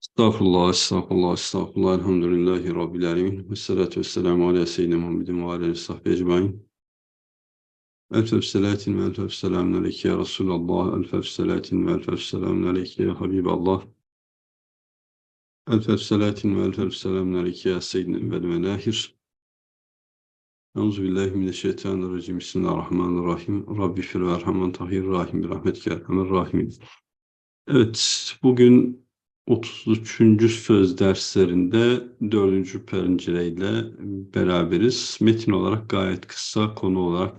Estağfurullah, estağfurullah, estağfurullah. Elhamdülillahi Rabbil alemin. Ve salatu ve selamu ala seyyidina Muhammedin ve ala sahbihi ecmain. Elfef selatin ve elfef selamun aleyke ya Resulallah. Elfef selatin ve elfef selamun aleyke ya Habiballah. Elfef selatin ve elfef selamun aleyke ya seyyidina evvel ve lahir. Euzu billahi mineşşeytanirracim. Bismillahirrahmanirrahim. Rabbi fir ve erhamen tahir rahim bir rahmetke erhamer rahimin. Evet, bugün 33. söz derslerinde 4. pencereyle beraberiz. Metin olarak gayet kısa, konu olarak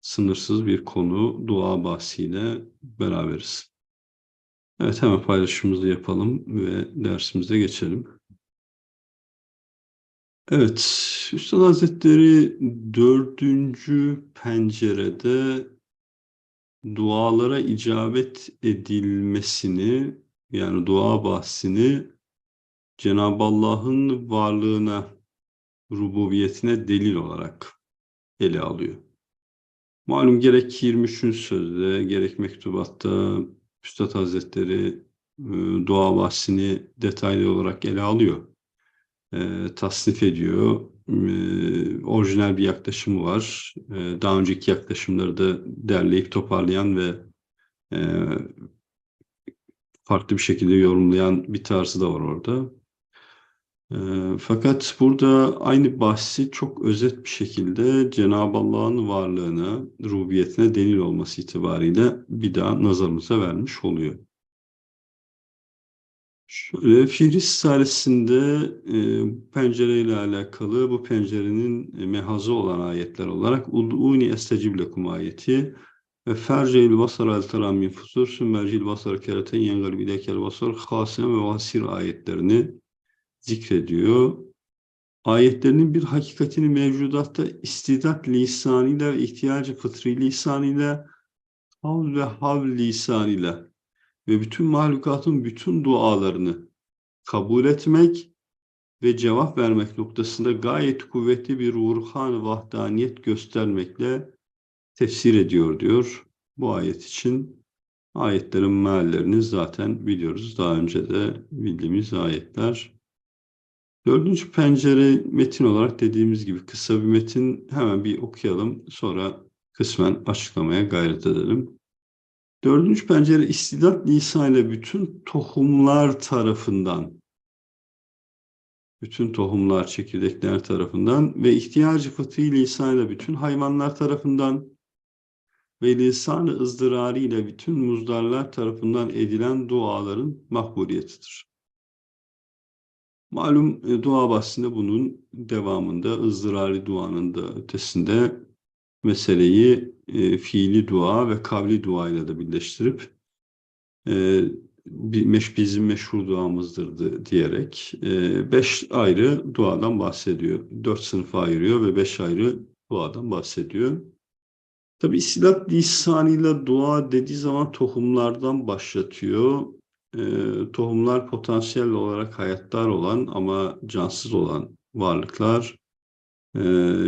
sınırsız bir konu, dua bahsiyle beraberiz. Evet, hemen paylaşımımızı yapalım ve dersimize geçelim. Evet, Üstad Hazretleri dördüncü pencerede dualara icabet edilmesini yani dua bahsini Cenab-ı Allah'ın varlığına, rububiyetine delil olarak ele alıyor. Malum gerek 23. sözde, gerek mektubatta Üstad Hazretleri e, dua bahsini detaylı olarak ele alıyor. E, tasnif ediyor. E, orijinal bir yaklaşımı var. E, daha önceki yaklaşımları da derleyip toparlayan ve e, farklı bir şekilde yorumlayan bir tarzı da var orada. E, fakat burada aynı bahsi çok özet bir şekilde Cenab-ı Allah'ın varlığına, rububiyetine delil olması itibariyle bir daha nazarımıza vermiş oluyor. Şöyle Firis Risalesi'nde e, pencereyle alakalı bu pencerenin e, mehazı olan ayetler olarak Ud'uni estecib lekum ayeti ve ferceil basar al teram min fusur sümmercil basar kereten yengal bilekel basar hasem ve vasir ayetlerini zikrediyor. Ayetlerinin bir hakikatini mevcudatta istidat lisanıyla ve ihtiyacı fıtri lisanıyla havl ve havl lisanıyla ve bütün mahlukatın bütün dualarını kabul etmek ve cevap vermek noktasında gayet kuvvetli bir ruhan vahdaniyet göstermekle tefsir ediyor diyor. Bu ayet için ayetlerin meallerini zaten biliyoruz. Daha önce de bildiğimiz ayetler. Dördüncü pencere metin olarak dediğimiz gibi kısa bir metin hemen bir okuyalım. Sonra kısmen açıklamaya gayret edelim. Dördüncü pencere istidat lisanıyla bütün tohumlar tarafından bütün tohumlar, çekirdekler tarafından ve ihtiyacı fıtri lisanıyla bütün hayvanlar tarafından ve lisan-ı ızdırarı ile bütün muzdarlar tarafından edilen duaların makbuliyetidir. Malum e, dua bahsinde bunun devamında ızdırari duanın da ötesinde meseleyi e, fiili dua ve kavli dua ile de birleştirip e, bizim meşhur duamızdır diyerek e, beş ayrı duadan bahsediyor. Dört sınıfa ayırıyor ve beş ayrı duadan bahsediyor. Tabi İstilat lisanıyla dua dediği zaman tohumlardan başlatıyor. E, tohumlar potansiyel olarak hayatlar olan ama cansız olan varlıklar. E,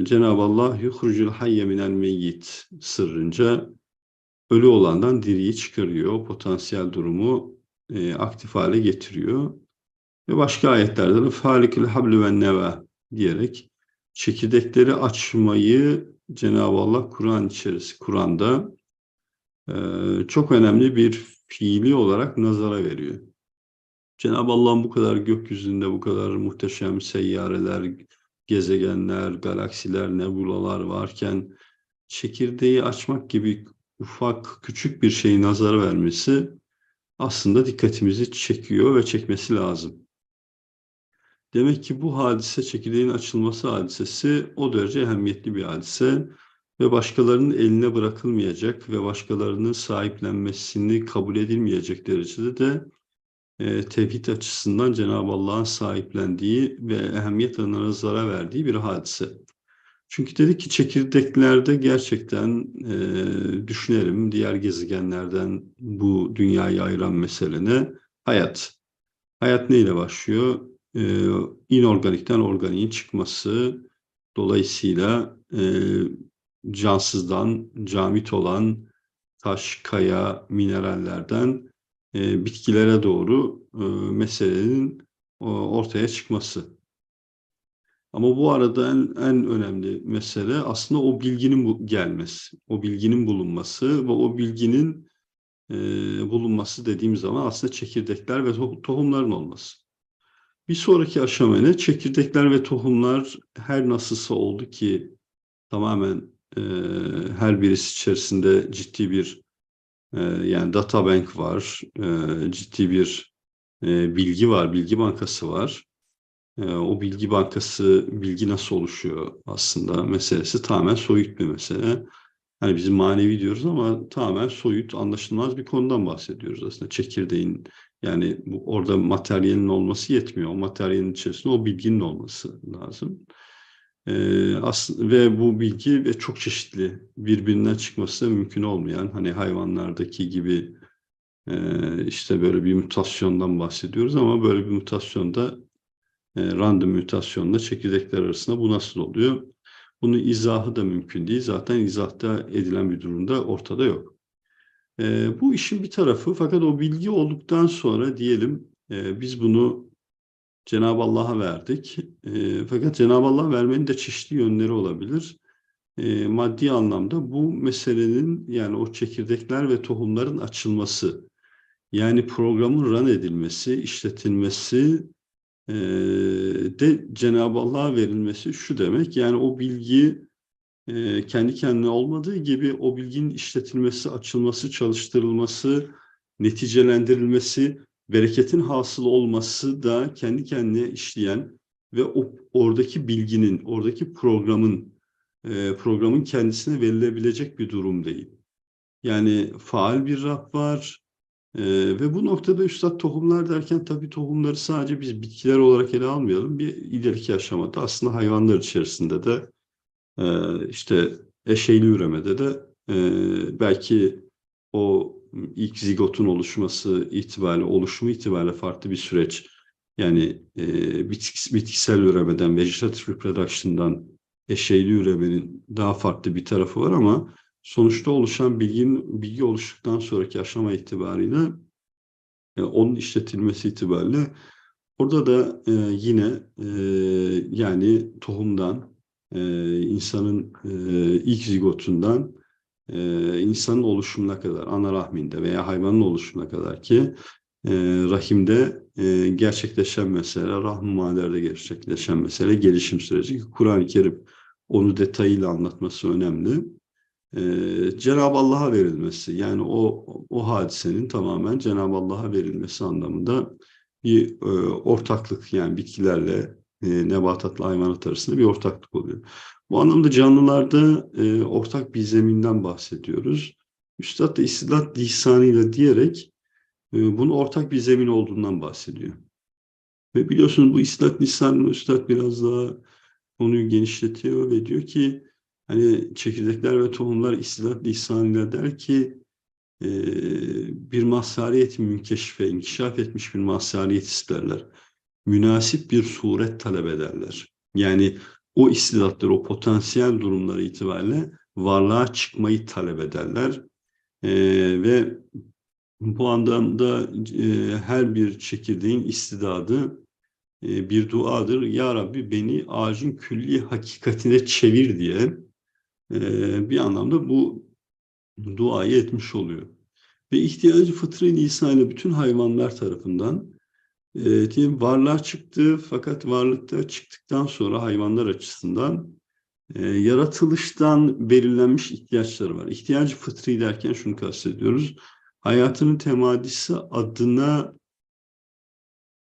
Cenab-ı Allah yuhrucul hayye minel meyyit sırrınca ölü olandan diriyi çıkarıyor. Potansiyel durumu e, aktif hale getiriyor. Ve başka ayetlerde de falikül hablü ve neve diyerek çekirdekleri açmayı Cenab-ı Allah Kur'an içerisi, Kur'an'da e, çok önemli bir fiili olarak nazara veriyor. Cenab-ı Allah'ın bu kadar gökyüzünde bu kadar muhteşem seyyareler, gezegenler, galaksiler, nebulalar varken çekirdeği açmak gibi ufak, küçük bir şeyi nazara vermesi aslında dikkatimizi çekiyor ve çekmesi lazım. Demek ki bu hadise, çekirdeğin açılması hadisesi o derece ehemmiyetli bir hadise ve başkalarının eline bırakılmayacak ve başkalarının sahiplenmesini kabul edilmeyecek derecede de e, tevhid açısından Cenab-ı Allah'ın sahiplendiği ve ehemmiyet adına zarar verdiği bir hadise. Çünkü dedik ki çekirdeklerde gerçekten e, düşünelim diğer gezegenlerden bu dünyayı ayıran meselene hayat. Hayat neyle başlıyor? E, inorganikten organiğin çıkması dolayısıyla e, cansızdan camit olan taş, kaya, minerallerden e, bitkilere doğru e, meselenin e, ortaya çıkması. Ama bu arada en, en önemli mesele aslında o bilginin bu, gelmesi, o bilginin bulunması ve o bilginin e, bulunması dediğim zaman aslında çekirdekler ve to tohumların olması. Bir sonraki aşama ne? Çekirdekler ve tohumlar her nasılsa oldu ki tamamen e, her birisi içerisinde ciddi bir yani data bank var, e, ciddi bir e, bilgi var, bilgi bankası var. E, o bilgi bankası, bilgi nasıl oluşuyor aslında meselesi tamamen soyut bir mesele. Hani bizim manevi diyoruz ama tamamen soyut, anlaşılmaz bir konudan bahsediyoruz aslında. Çekirdeğin yani bu, orada materyalin olması yetmiyor. O materyalin içerisinde o bilginin olması lazım. Ee, aslında, ve bu bilgi ve çok çeşitli birbirinden çıkması mümkün olmayan hani hayvanlardaki gibi e, işte böyle bir mutasyondan bahsediyoruz ama böyle bir mutasyonda e, random mutasyonla çekirdekler arasında bu nasıl oluyor? Bunun izahı da mümkün değil. Zaten izahta edilen bir durumda ortada yok. E, bu işin bir tarafı fakat o bilgi olduktan sonra diyelim e, biz bunu Cenab-ı Allah'a verdik. E, fakat Cenab-ı Allah vermenin de çeşitli yönleri olabilir. E, maddi anlamda bu meselenin yani o çekirdekler ve tohumların açılması, yani programın run edilmesi, işletilmesi e, de Cenab-ı Allah'a verilmesi şu demek. Yani o bilgi e, kendi kendine olmadığı gibi o bilginin işletilmesi, açılması, çalıştırılması, neticelendirilmesi, bereketin hasıl olması da kendi kendine işleyen ve o oradaki bilginin, oradaki programın e, programın kendisine verilebilecek bir durum değil. Yani faal bir Rab var, ee, ve bu noktada üstad tohumlar derken tabii tohumları sadece biz bitkiler olarak ele almayalım. Bir ileriki aşamada aslında hayvanlar içerisinde de e, işte eşeyli üremede de e, belki o ilk zigotun oluşması itibariyle, oluşumu itibariyle farklı bir süreç. Yani e, bitkisel üremeden, vegetative reproduction'dan eşeyli üremenin daha farklı bir tarafı var ama sonuçta oluşan bilgin, bilgi oluştuktan sonraki aşama itibariyle e, onun işletilmesi itibariyle orada da e, yine e, yani tohumdan e, insanın e, ilk zigotundan e, insanın oluşumuna kadar ana rahminde veya hayvanın oluşumuna kadar ki e, rahimde e, gerçekleşen mesele, rahmi gerçekleşen mesele gelişim süreci. Kur'an-ı Kerim onu detayıyla anlatması önemli e, Cenab-ı Allah'a verilmesi yani o o hadisenin tamamen Cenab-ı Allah'a verilmesi anlamında bir e, ortaklık yani bitkilerle e, nebatatla hayvanat arasında bir ortaklık oluyor. Bu anlamda canlılarda e, ortak bir zeminden bahsediyoruz. Üstad da istidat lisanıyla diyerek e, bunun ortak bir zemin olduğundan bahsediyor. Ve biliyorsunuz bu istidat lisanını Üstad biraz daha konuyu genişletiyor ve diyor ki Hani çekirdekler ve tohumlar istidat lisanıyla der ki e, bir mazhariyet münkeşife, inkişaf etmiş bir mazhariyet isterler. Münasip bir suret talep ederler. Yani o istidatları, o potansiyel durumları itibariyle varlığa çıkmayı talep ederler. E, ve bu anlamda e, her bir çekirdeğin istidadı e, bir duadır. Ya Rabbi beni ağacın külli hakikatine çevir diye bir anlamda bu duayı etmiş oluyor. Ve ihtiyacı fıtri lisanı bütün hayvanlar tarafından e, diyeyim, varlığa çıktı fakat varlıkta çıktıktan sonra hayvanlar açısından e, yaratılıştan belirlenmiş ihtiyaçları var. İhtiyacı fıtri derken şunu kastediyoruz. Hayatının temadisi adına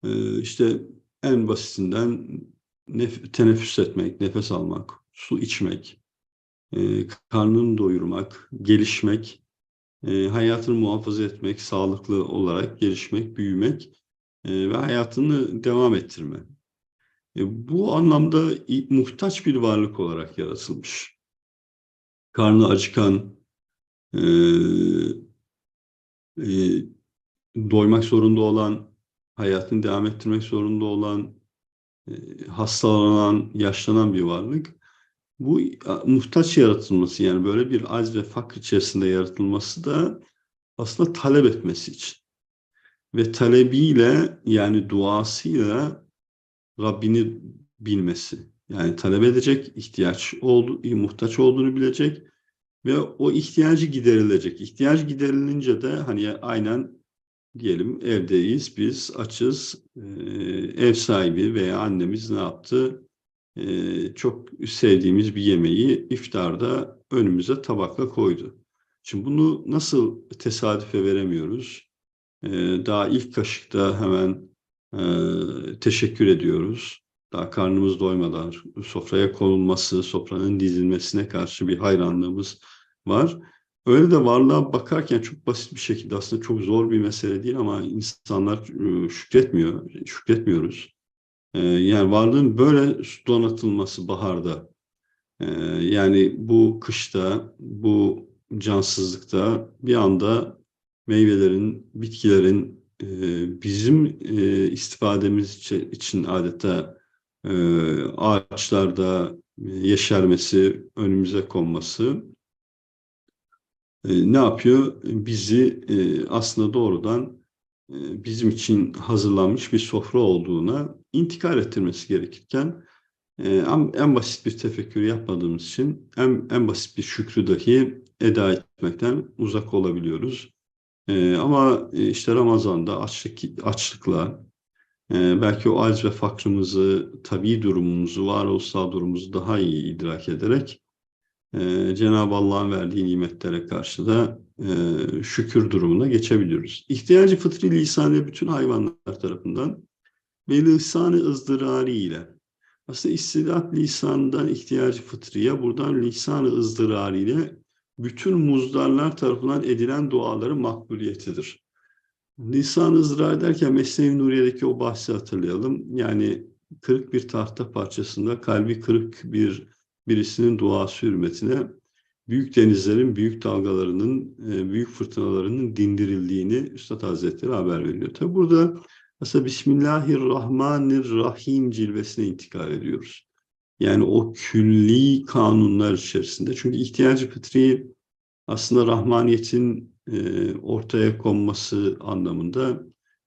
e, işte en basitinden nef teneffüs etmek, nefes almak, su içmek, e, karnını doyurmak, gelişmek, e, hayatını muhafaza etmek, sağlıklı olarak gelişmek, büyümek ve hayatını devam ettirme. E, bu anlamda muhtaç bir varlık olarak yaratılmış. Karnı acıkan, e, e, doymak zorunda olan, hayatını devam ettirmek zorunda olan, e, hastalanan, yaşlanan bir varlık bu muhtaç yaratılması yani böyle bir az ve fakr içerisinde yaratılması da aslında talep etmesi için. Ve talebiyle yani duasıyla Rabbini bilmesi. Yani talep edecek, ihtiyaç oldu, muhtaç olduğunu bilecek ve o ihtiyacı giderilecek. İhtiyaç giderilince de hani aynen diyelim evdeyiz, biz açız, ev sahibi veya annemiz ne yaptı? Çok sevdiğimiz bir yemeği iftarda önümüze tabakla koydu. Şimdi bunu nasıl tesadüfe veremiyoruz? Ee, daha ilk kaşıkta hemen e, teşekkür ediyoruz. Daha karnımız doymadan sofraya konulması, sofranın dizilmesine karşı bir hayranlığımız var. Öyle de varlığa bakarken çok basit bir şekilde aslında çok zor bir mesele değil ama insanlar e, şükretmiyor, şükretmiyoruz. E, yani varlığın böyle donatılması baharda, e, yani bu kışta, bu cansızlıkta bir anda meyvelerin, bitkilerin bizim istifademiz için adeta ağaçlarda yeşermesi, önümüze konması e, ne yapıyor? Bizi e, aslında doğrudan e, bizim için hazırlanmış bir sofra olduğuna intikal ettirmesi gerekirken en, en basit bir tefekkür yapmadığımız için en, en basit bir şükrü dahi eda etmekten uzak olabiliyoruz. Ama işte Ramazan'da açlık, açlıkla belki o aciz ve fakrımızı, tabii durumumuzu, varoluşsal durumumuzu daha iyi idrak ederek e, Cenab-ı Allah'ın verdiği nimetlere karşı da e, şükür durumuna geçebiliyoruz. İhtiyacı fıtri lisanı bütün hayvanlar tarafından ve lisanı ızdırari ile aslında istidat lisanından ihtiyacı fıtriye buradan lisanı ızdırari ile bütün muzdarlar tarafından edilen duaların makbuliyetidir. Lisan ızdırar derken Mesnevi Nuriye'deki o bahsi hatırlayalım. Yani kırık bir tahta parçasında kalbi kırık bir birisinin duası hürmetine büyük denizlerin, büyük dalgalarının, e, büyük fırtınalarının dindirildiğini Üstad Hazretleri haber veriyor. Tabi burada aslında Bismillahirrahmanirrahim cilvesine intikal ediyoruz. Yani o külli kanunlar içerisinde. Çünkü ihtiyacı fıtri aslında rahmaniyetin e, ortaya konması anlamında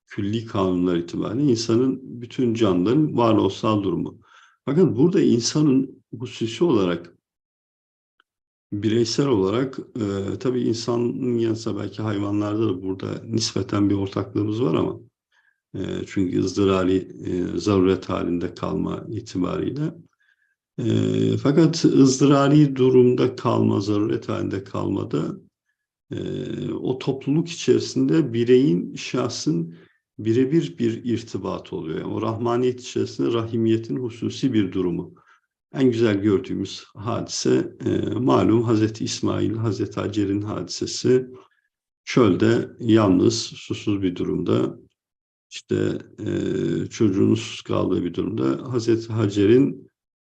külli kanunlar itibariyle insanın bütün canlıların varoluşsal durumu. Bakın burada insanın hususi olarak bireysel olarak e, tabii insanın yanında belki hayvanlarda da burada nispeten bir ortaklığımız var ama e, çünkü ızdırari e, zaruret halinde kalma itibariyle e, fakat ızdırari durumda kalma, zaruret halinde kalmada e, o topluluk içerisinde bireyin, şahsın birebir bir irtibat oluyor. Yani o rahmaniyet içerisinde rahimiyetin hususi bir durumu. En güzel gördüğümüz hadise e, malum Hazreti İsmail, Hazreti Hacer'in hadisesi. Çölde yalnız, susuz bir durumda, işte e, çocuğunuz kaldığı bir durumda Hazreti Hacer'in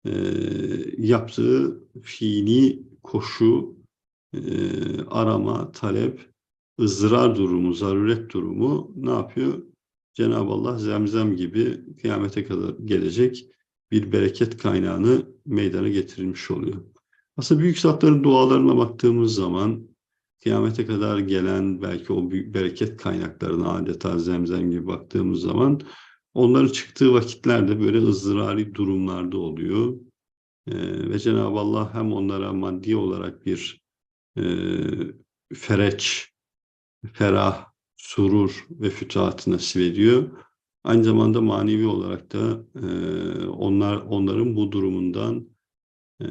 e, yaptığı fiili koşu, e, arama, talep, ızdırar durumu, zaruret durumu ne yapıyor? Cenab-ı Allah zemzem gibi kıyamete kadar gelecek bir bereket kaynağını meydana getirilmiş oluyor. Aslında büyük zatların dualarına baktığımız zaman kıyamete kadar gelen belki o büyük bereket kaynaklarına adeta zemzem gibi baktığımız zaman onların çıktığı vakitlerde böyle ızdırari durumlarda oluyor. Ee, ve Cenab-ı Allah hem onlara maddi olarak bir e, fereç, ferah, surur ve fütuhat nasip ediyor. Aynı zamanda manevi olarak da e, onlar onların bu durumundan e,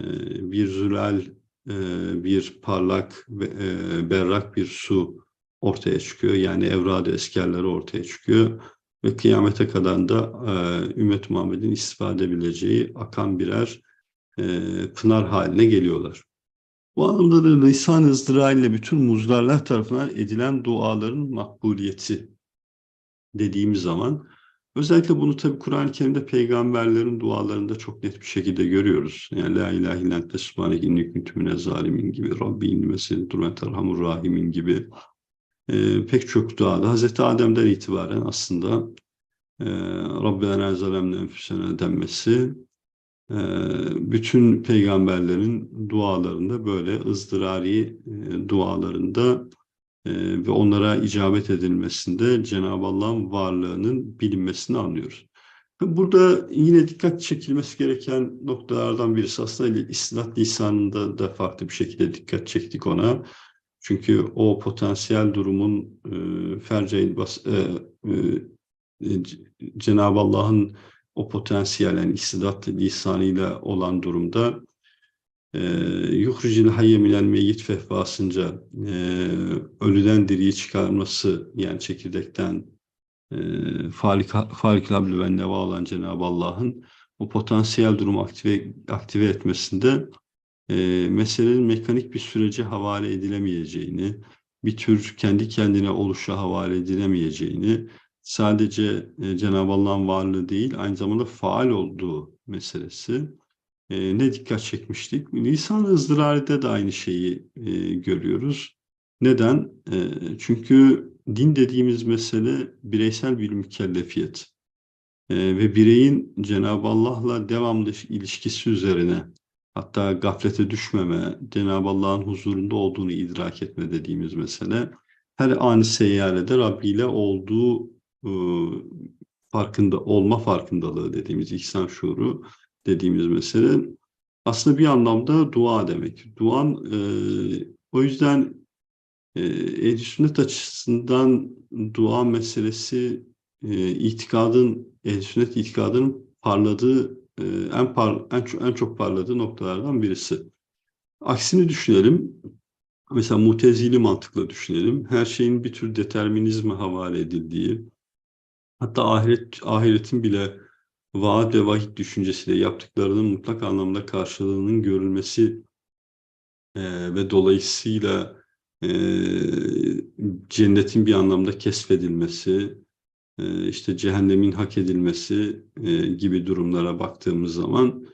bir zülal, e, bir parlak e, berrak bir su ortaya çıkıyor. Yani evrad eskerleri ortaya çıkıyor ve kıyamete kadar da e, ümmet Muhammed'in istifade edebileceği akan birer e, pınar haline geliyorlar. Bu anlamda da lisan ızdıra ile bütün muzdarlar tarafından edilen duaların makbuliyeti dediğimiz zaman özellikle bunu tabi Kur'an-ı Kerim'de peygamberlerin dualarında çok net bir şekilde görüyoruz. Yani La ilahe ente subhaneke inni kuntu zalimin gibi Rabbi inni turmeterhamur rahimin gibi e, pek çok duada Hazreti Adem'den itibaren aslında e, Rabbena zalemne enfüsene denmesi ee, bütün peygamberlerin dualarında böyle ızdırari e, dualarında e, ve onlara icabet edilmesinde Cenab-ı Allah'ın varlığının bilinmesini anlıyoruz. Burada yine dikkat çekilmesi gereken noktalardan birisi aslında istinat lisanında da farklı bir şekilde dikkat çektik ona. Çünkü o potansiyel durumun e, ferce bas, e, e, Cenab-ı Allah'ın o potansiyel yani istidat lisanıyla olan durumda yuhricil hayye minel meyyit fehvasınca e, ölüden diriyi çıkarması yani çekirdekten e, Fariklabli ve Neva olan Cenab-ı Allah'ın o potansiyel durumu aktive, aktive etmesinde e, meselenin mekanik bir sürece havale edilemeyeceğini, bir tür kendi kendine oluşa havale edilemeyeceğini, sadece e, Cenab-ı Allah'ın varlığı değil, aynı zamanda faal olduğu meselesi e, ne dikkat çekmiştik? Lisan ızdıraride de aynı şeyi e, görüyoruz. Neden? E, çünkü din dediğimiz mesele bireysel bir mükellefiyet. E, ve bireyin Cenab-ı Allah'la devamlı ilişkisi üzerine hatta gaflete düşmeme, Cenab-ı Allah'ın huzurunda olduğunu idrak etme dediğimiz mesele her ani seyyarede Rabbi ile olduğu e, farkında olma farkındalığı dediğimiz ihsan şuuru dediğimiz mesele aslında bir anlamda dua demek. Duan e, o yüzden e, ehl sünnet açısından dua meselesi e, itikadın, ehl sünnet itikadının parladığı e, en, par, en, en çok parladığı noktalardan birisi. Aksini düşünelim. Mesela mutezili mantıkla düşünelim. Her şeyin bir tür determinizme havale edildiği, hatta ahiret ahiretin bile vaat ve vahid düşüncesiyle yaptıklarının mutlak anlamda karşılığının görülmesi e, ve dolayısıyla e, cennetin bir anlamda kesfedilmesi, işte cehennemin hak edilmesi e, gibi durumlara baktığımız zaman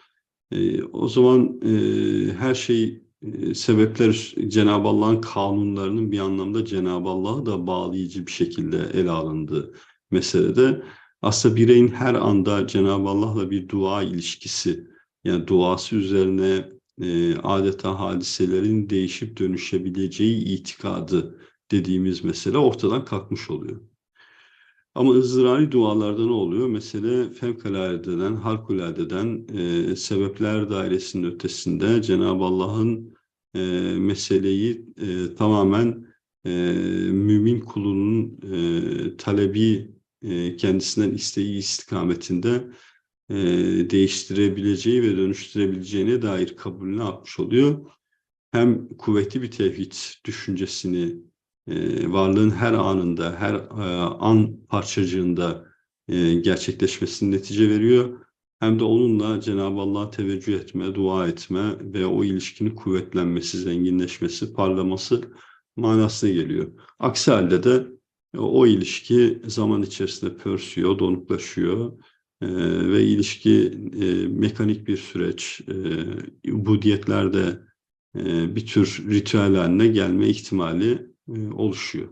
e, o zaman e, her şey e, sebepler Cenab-ı Allah'ın kanunlarının bir anlamda Cenab-ı Allah'ı da bağlayıcı bir şekilde ele alındığı meselede aslında bireyin her anda Cenab-ı Allah'la bir dua ilişkisi, yani duası üzerine e, adeta hadiselerin değişip dönüşebileceği itikadı dediğimiz mesele ortadan kalkmış oluyor. Ama ızdırari dualarda ne oluyor? Mesele fevkaladeden, harikulade e, sebepler dairesinin ötesinde Cenab-ı Allah'ın e, meseleyi e, tamamen e, mümin kulunun e, talebi e, kendisinden isteği istikametinde e, değiştirebileceği ve dönüştürebileceğine dair kabulünü atmış oluyor. Hem kuvvetli bir tevhid düşüncesini e, varlığın her anında, her an parçacığında gerçekleşmesini netice veriyor. Hem de onunla Cenab-ı Allah'a teveccüh etme, dua etme ve o ilişkinin kuvvetlenmesi, zenginleşmesi, parlaması manasına geliyor. Aksi halde de o ilişki zaman içerisinde pörsüyor, donuklaşıyor e, ve ilişki e, mekanik bir süreç. E, budiyetlerde e, bir tür ritüel haline gelme ihtimali e, oluşuyor.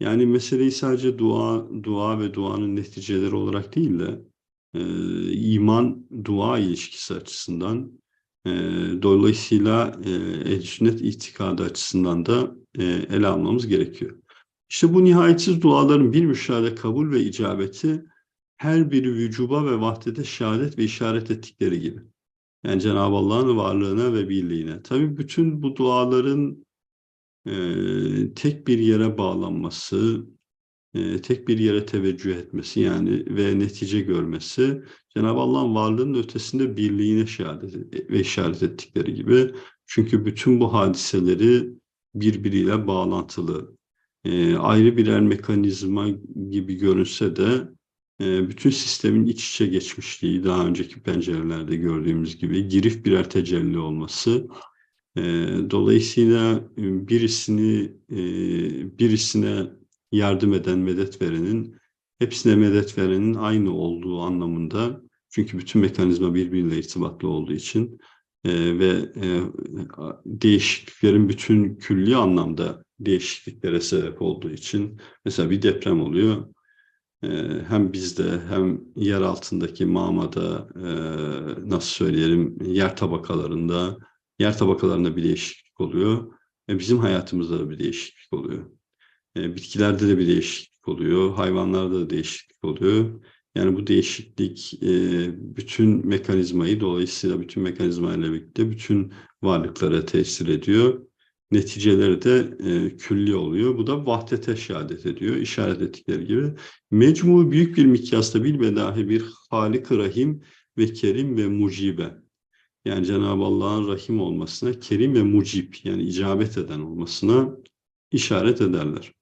Yani meseleyi sadece dua, dua ve duanın neticeleri olarak değil de e, iman dua ilişkisi açısından e, dolayısıyla e, ehl sünnet itikadı açısından da e, ele almamız gerekiyor. İşte bu nihayetsiz duaların bir müşahede kabul ve icabeti her biri vücuba ve vahdede şehadet ve işaret ettikleri gibi. Yani Cenab-ı Allah'ın varlığına ve birliğine. Tabii bütün bu duaların e, tek bir yere bağlanması, tek bir yere teveccüh etmesi yani ve netice görmesi Cenab-ı Allah'ın varlığının ötesinde birliğine şehadet ve işaret ettikleri gibi. Çünkü bütün bu hadiseleri birbiriyle bağlantılı e, ayrı birer mekanizma gibi görünse de e, bütün sistemin iç içe geçmişliği daha önceki pencerelerde gördüğümüz gibi girif birer tecelli olması e, dolayısıyla birisini e, birisine yardım eden medet verenin hepsine medet verenin aynı olduğu anlamında çünkü bütün mekanizma birbiriyle irtibatlı olduğu için e, ve e, değişikliklerin bütün külli anlamda değişikliklere sebep olduğu için mesela bir deprem oluyor. E, hem bizde hem yer altındaki mamada e, nasıl söyleyelim yer tabakalarında yer tabakalarında bir değişiklik oluyor. ve bizim hayatımızda da bir değişiklik oluyor. E, bitkilerde de bir değişiklik oluyor, hayvanlarda da değişiklik oluyor. Yani bu değişiklik e, bütün mekanizmayı dolayısıyla bütün mekanizmayla birlikte bütün varlıklara tesir ediyor. Neticeleri de e, külli oluyor. Bu da vahdete şehadet ediyor. işaret ettikleri gibi. Mecmu büyük bir mikyasta bilbedahi bir halik Rahim ve Kerim ve Mucibe. Yani Cenab-ı Allah'ın Rahim olmasına, Kerim ve Mucib yani icabet eden olmasına işaret ederler.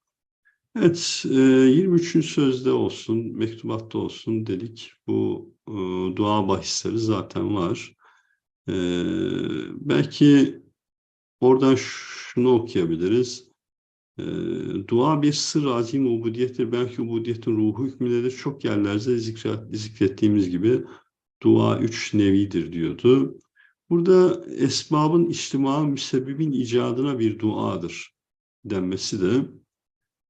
Evet, 23. sözde olsun, mektubatta olsun dedik. Bu dua bahisleri zaten var. Belki oradan şunu okuyabiliriz. Dua bir sır azim ubudiyettir. Belki ubudiyetin ruhu hükmündedir. Çok yerlerde zikrettiğimiz gibi dua üç nevidir diyordu. Burada esbabın içtima müsebbibin icadına bir duadır denmesi de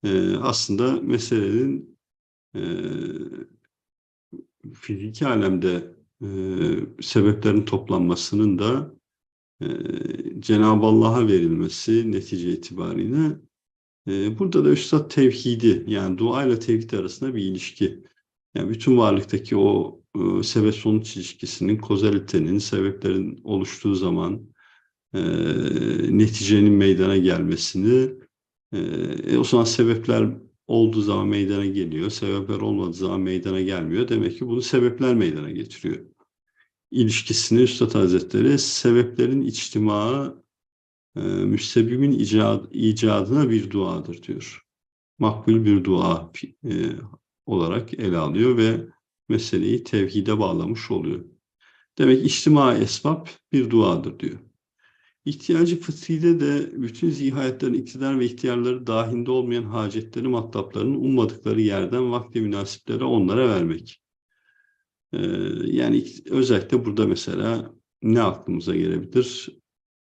e, aslında meselenin e, fiziki alemde e, sebeplerin toplanmasının da e, Cenab-ı Allah'a verilmesi netice itibariyle e, burada da Üstad tevhidi yani dua ile tevhid arasında bir ilişki. Yani bütün varlıktaki o e, sebep sonuç ilişkisinin, kozalitenin, sebeplerin oluştuğu zaman e, neticenin meydana gelmesini e, o zaman sebepler olduğu zaman meydana geliyor. Sebepler olmadığı zaman meydana gelmiyor. Demek ki bunu sebepler meydana getiriyor. İlişkisini Üstad Hazretleri sebeplerin içtimaı e, müstebibin icad, icadına bir duadır diyor. Makbul bir dua e, olarak ele alıyor ve meseleyi tevhide bağlamış oluyor. Demek içtima esbab bir duadır diyor. İhtiyacı fıtride de bütün zihayetlerin iktidar ve ihtiyarları dahinde olmayan hacetleri, matlaplarının ummadıkları yerden vakti münasiplere onlara vermek. Ee, yani özellikle burada mesela ne aklımıza gelebilir?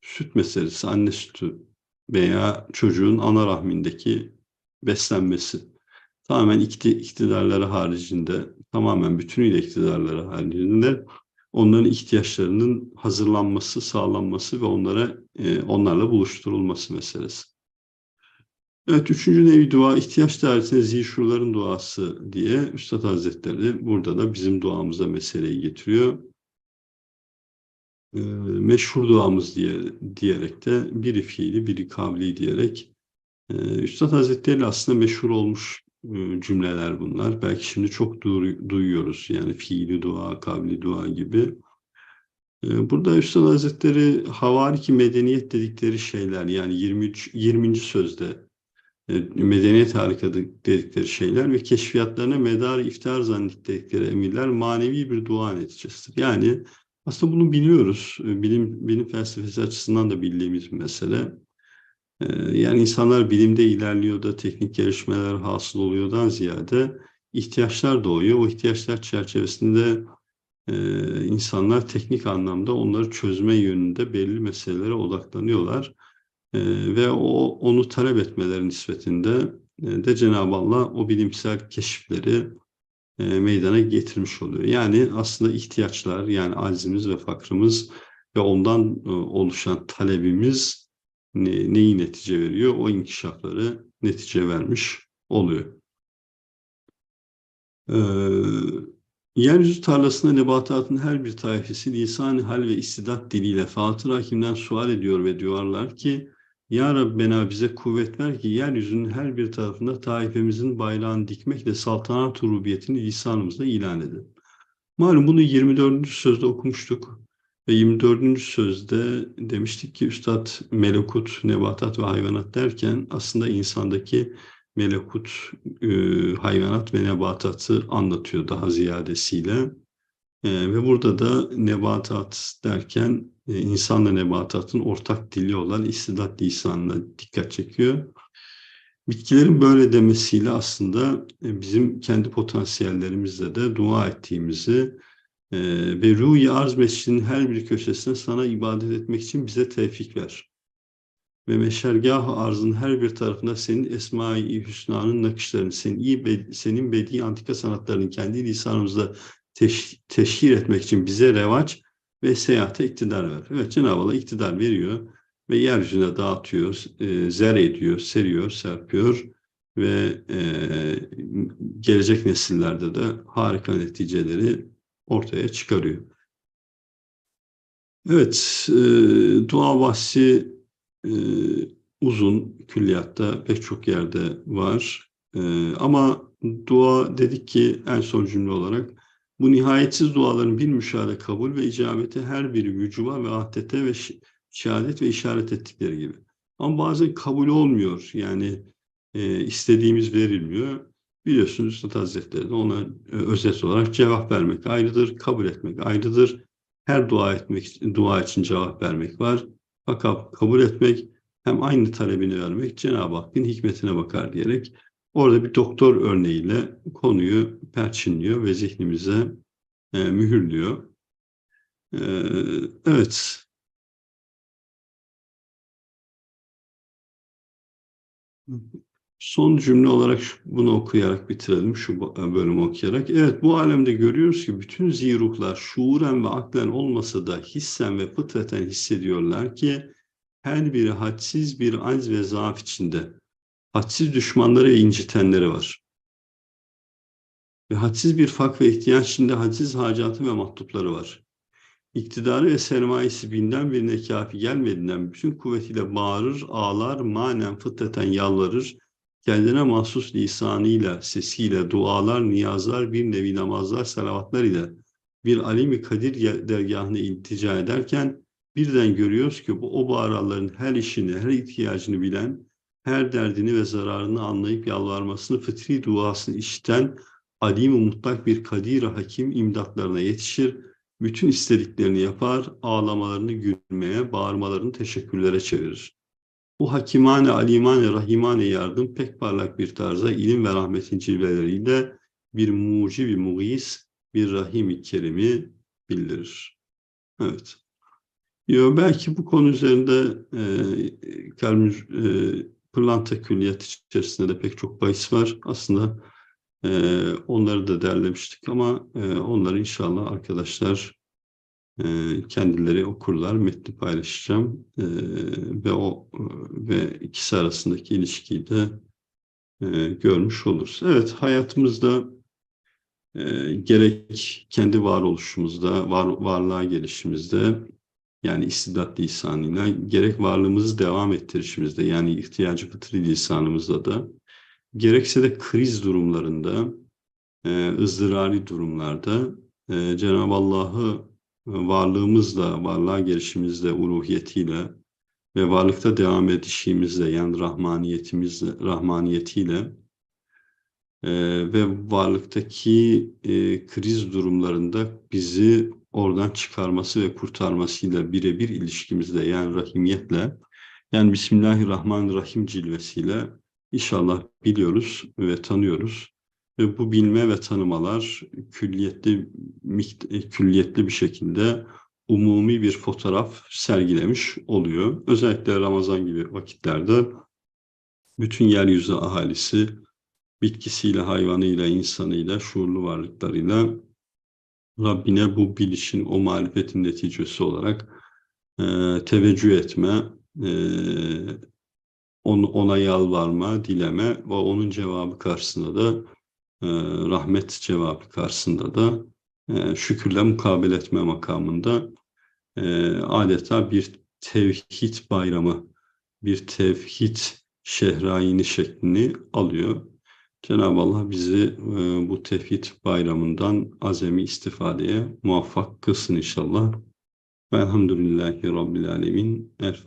Süt meselesi, anne sütü veya çocuğun ana rahmindeki beslenmesi. Tamamen iktidarları haricinde, tamamen bütünüyle iktidarları haricinde onların ihtiyaçlarının hazırlanması, sağlanması ve onlara e, onlarla buluşturulması meselesi. Evet, üçüncü nevi dua, ihtiyaç dairesine zişurların duası diye Üstad Hazretleri burada da bizim duamıza meseleyi getiriyor. E, meşhur duamız diye diyerek de biri fiili, biri kavli diyerek e, Üstad Hazretleri aslında meşhur olmuş cümleler bunlar. Belki şimdi çok duyuyoruz yani fiili dua, kavli dua gibi. Burada Üstad Hazretleri havariki medeniyet dedikleri şeyler yani 23 20. sözde e, medeniyet harika dedikleri şeyler ve keşfiyatlarına medar iftar zannettikleri emirler manevi bir dua neticesidir. Yani aslında bunu biliyoruz. Bilim, bilim felsefesi açısından da bildiğimiz bir mesele. Ee, yani insanlar bilimde ilerliyor da teknik gelişmeler hasıl oluyordan ziyade ihtiyaçlar doğuyor. O ihtiyaçlar çerçevesinde e, insanlar teknik anlamda onları çözme yönünde belli meselelere odaklanıyorlar. E, ve o onu talep etmeleri nispetinde e, de Cenab-ı Allah o bilimsel keşifleri meydana getirmiş oluyor. Yani aslında ihtiyaçlar yani aczimiz ve fakrımız ve ondan oluşan talebimiz ne, neyi netice veriyor? O inkişafları netice vermiş oluyor. Ee, yeryüzü tarlasında nebatatın her bir tayfesi lisan hal ve istidat diliyle Fatır Hakim'den sual ediyor ve diyorlar ki Ya Rabbena bize kuvvet ver ki yeryüzünün her bir tarafında taifemizin bayrağını dikmekle saltanat rubiyetini lisanımızda ilan edelim. Malum bunu 24. sözde okumuştuk. Ve 24. sözde demiştik ki Üstad melekut, nebatat ve hayvanat derken aslında insandaki melekut, e, hayvanat ve nebatatı anlatıyor daha ziyadesiyle. E, ve burada da nebatat derken e, insanla nebatatın ortak dili olan istidat lisanına dikkat çekiyor. Bitkilerin böyle demesiyle aslında bizim kendi potansiyellerimizle de dua ettiğimizi, ee, ve Ruhi Arz Mescidinin her bir köşesine sana ibadet etmek için bize tevfik ver. Ve meşergah arzın her bir tarafında senin Esma-i Hüsna'nın nakışlarını, senin, iyi, senin bedi antika sanatlarını kendi lisanımızda teş, teşhir etmek için bize revaç ve seyahate iktidar ver. Evet Cenab-ı Allah iktidar veriyor ve yeryüzüne dağıtıyor, e, zer ediyor, seriyor, serpiyor ve e, gelecek nesillerde de harika neticeleri ortaya çıkarıyor. Evet, e, dua bahsi e, uzun külliyatta pek çok yerde var. E, ama dua dedik ki en son cümle olarak bu nihayetsiz duaların bir müşahede kabul ve icabeti her biri vücuba ve ahdete ve şehadet ve işaret ettikleri gibi. Ama bazen kabul olmuyor. Yani e, istediğimiz verilmiyor. Biliyorsunuz Üstad Hazretleri de ona e, özet olarak cevap vermek ayrıdır, kabul etmek ayrıdır. Her dua etmek, dua için cevap vermek var. Fakat kabul etmek hem aynı talebini vermek Cenab-ı Hakk'ın hikmetine bakar diyerek orada bir doktor örneğiyle konuyu perçinliyor ve zihnimize e, mühürlüyor. E, evet. Son cümle olarak bunu okuyarak bitirelim, şu bölümü okuyarak. Evet, bu alemde görüyoruz ki bütün ziruhlar şuuren ve aklen olmasa da hissen ve fıtraten hissediyorlar ki her biri hadsiz bir acz ve zaaf içinde. Hadsiz düşmanları ve incitenleri var. Ve hadsiz bir fak ve ihtiyaç içinde hadsiz hacatı ve mahtupları var. İktidarı ve sermayesi binden birine kafi gelmediğinden bütün kuvvetiyle bağırır, ağlar, manen fıtraten yalvarır, kendine mahsus lisanıyla, sesiyle, dualar, niyazlar, bir nevi namazlar, salavatlar ile bir alimi kadir dergahına iltica ederken birden görüyoruz ki bu o bağıraların her işini, her ihtiyacını bilen, her derdini ve zararını anlayıp yalvarmasını, fıtri duasını işiten alim mutlak bir kadir hakim imdatlarına yetişir, bütün istediklerini yapar, ağlamalarını gülmeye, bağırmalarını teşekkürlere çevirir. Bu hakimane, alimane, rahimane yardım pek parlak bir tarza ilim ve rahmetin cilveleriyle bir mucibi muğis, bir rahim-i kerimi bildirir. Evet. Yo, belki bu konu üzerinde e, kalmış, e, pırlanta külliyat içerisinde de pek çok bahis var. Aslında e, onları da derlemiştik ama e, onları inşallah arkadaşlar kendileri okurlar. Metni paylaşacağım e, ve o ve ikisi arasındaki ilişkiyi de e, görmüş oluruz. Evet hayatımızda e, gerek kendi varoluşumuzda, var, varlığa gelişimizde yani istidat lisanıyla gerek varlığımızı devam ettirişimizde yani ihtiyacı fıtri lisanımızda da gerekse de kriz durumlarında, e, ızdırari durumlarda e, Cenab-ı Allah'ı varlığımızla, varlığa gelişimizle, uruhiyetiyle ve varlıkta devam edişimizle yani rahmaniyetimizle, rahmaniyetiyle e, ve varlıktaki e, kriz durumlarında bizi oradan çıkarması ve kurtarmasıyla birebir ilişkimizle yani rahimiyetle yani Bismillahirrahmanirrahim cilvesiyle inşallah biliyoruz ve tanıyoruz. Bu bilme ve tanımalar külliyetli, külliyetli bir şekilde umumi bir fotoğraf sergilemiş oluyor. Özellikle Ramazan gibi vakitlerde bütün yeryüzü ahalisi bitkisiyle, hayvanıyla, insanıyla, şuurlu varlıklarıyla Rabbine bu bilişin, o marifetin neticesi olarak e, teveccüh etme, e, on, ona yalvarma, dileme ve onun cevabı karşısında da e, rahmet cevabı karşısında da e, şükürle mukabele etme makamında e, adeta bir tevhid bayramı, bir tevhid şehrayini şeklini alıyor. Cenab-ı Allah bizi bu tevhid bayramından azami istifadeye muvaffak kılsın inşallah. Velhamdülillahi Rabbil Alemin. El